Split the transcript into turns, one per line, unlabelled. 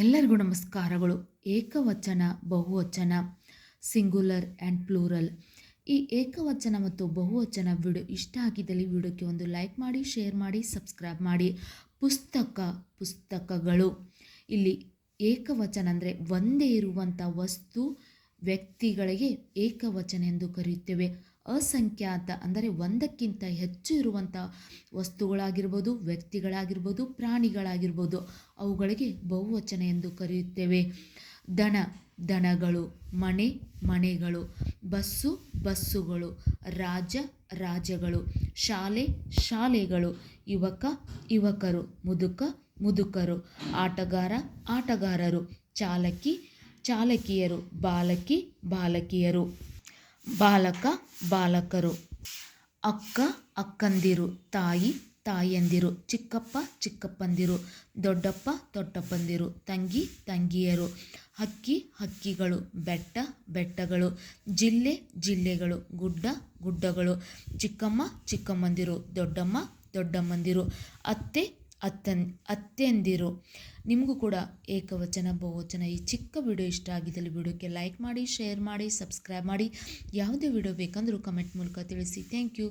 ಎಲ್ಲರಿಗೂ ನಮಸ್ಕಾರಗಳು. ಏಕವಚನ, ಬಹುವಚನ ಸಿಂಗುಲರ್ ಆ್ಯಂಡ್ ಪ್ಲೂರಲ್ ಈ ಏಕವಚನ ಮತ್ತು ಬಹುವಚನ ವಿಡಿಯೋ ಇಷ್ಟ ಆಗಿದ್ದಲ್ಲಿ ವಿಡಿಯೋಕ್ಕೆ ಒಂದು ಲೈಕ್ ಮಾಡಿ ಶೇರ್ ಮಾಡಿ ಸಬ್ಸ್ಕ್ರೈಬ್ ಮಾಡಿ. ಪುಸ್ತಕ, ಪುಸ್ತಕಗಳು. ಇಲ್ಲಿ ಏಕವಚನ ಅಂದರೆ ಒಂದೇ ಇರುವಂಥ ವಸ್ತು ವ್ಯಕ್ತಿಗಳಿಗೆ ಏಕವಚನ ಎಂದು ಕರೆಯುತ್ತೇವೆ. ಅಸಂಖ್ಯಾತ, ಅಂದರೆ ಒಂದಕ್ಕಿಂತ ಹೆಚ್ಚು ಇರುವಂಥ ವಸ್ತುಗಳಾಗಿರ್ಬೋದು, ವ್ಯಕ್ತಿಗಳಾಗಿರ್ಬೋದು, ಪ್ರಾಣಿಗಳಾಗಿರ್ಬೋದು, ಅವುಗಳಿಗೆ ಬಹುವಚನ ಎಂದು ಕರೆಯುತ್ತೇವೆ. ದನ, ದನಗಳು, ಮನೆ, ಮನೆಗಳು, ಬಸ್ಸು, ಬಸ್ಸುಗಳು, ರಾಜ, ರಾಜಗಳು, ಶಾಲೆ, ಶಾಲೆಗಳು, ಯುವಕ, ಯುವಕರು, ಮುದುಕ, ಮುದುಕರು, ಆಟಗಾರ, ಆಟಗಾರರು, ಚಾಲಕಿ, ಚಾಲಕಿಯರು, ಬಾಲಕಿ, ಬಾಲಕಿಯರು. ಬಾಲಕ, ಬಾಲಕರು. ಅಕ್ಕ, ಅಕ್ಕಂದಿರು. ತಾಯಿ, ತಾಯಂದಿರು. ಚಿಕ್ಕಪ್ಪ, ಚಿಕ್ಕಪ್ಪಂದಿರು. ದೊಡ್ಡಪ್ಪ, ದೊಡ್ಡಪ್ಪಂದಿರು. ತಂಗಿ, ತಂಗಿಯರು. ಹಕ್ಕಿ, ಹಕ್ಕಿಗಳು. ಬೆಟ್ಟ, ಬೆಟ್ಟಗಳು. ಜಿಲ್ಲೆ, ಜಿಲ್ಲೆಗಳು. ಗುಡ್ಡ, ಗುಡ್ಡಗಳು. ಚಿಕ್ಕಮ್ಮ, ಚಿಕ್ಕಮ್ಮಂದಿರು. ದೊಡ್ಡಮ್ಮ, ದೊಡ್ಡಮ್ಮಂದಿರು. ಅತ್ತೆ ಅತ್ತನ್ ಅತ್ತೆಂದಿರು. ನಿಮಗೂ ಕೂಡ ಏಕವಚನ, ಬಹುವಚನ ಈ ಚಿಕ್ಕ ವಿಡಿಯೋ ಇಷ್ಟ ಆಗಿದ್ದಲ್ಲಿ ವಿಡಿಯೋಕ್ಕೆ ಲೈಕ್ ಮಾಡಿ ಶೇರ್ ಮಾಡಿ ಸಬ್ಸ್ಕ್ರೈಬ್ ಮಾಡಿ. ಯಾವುದೇ ವಿಡಿಯೋ ಬೇಕಂದರೂ ಕಮೆಂಟ್ ಮೂಲಕ ತಿಳಿಸಿ. Thank you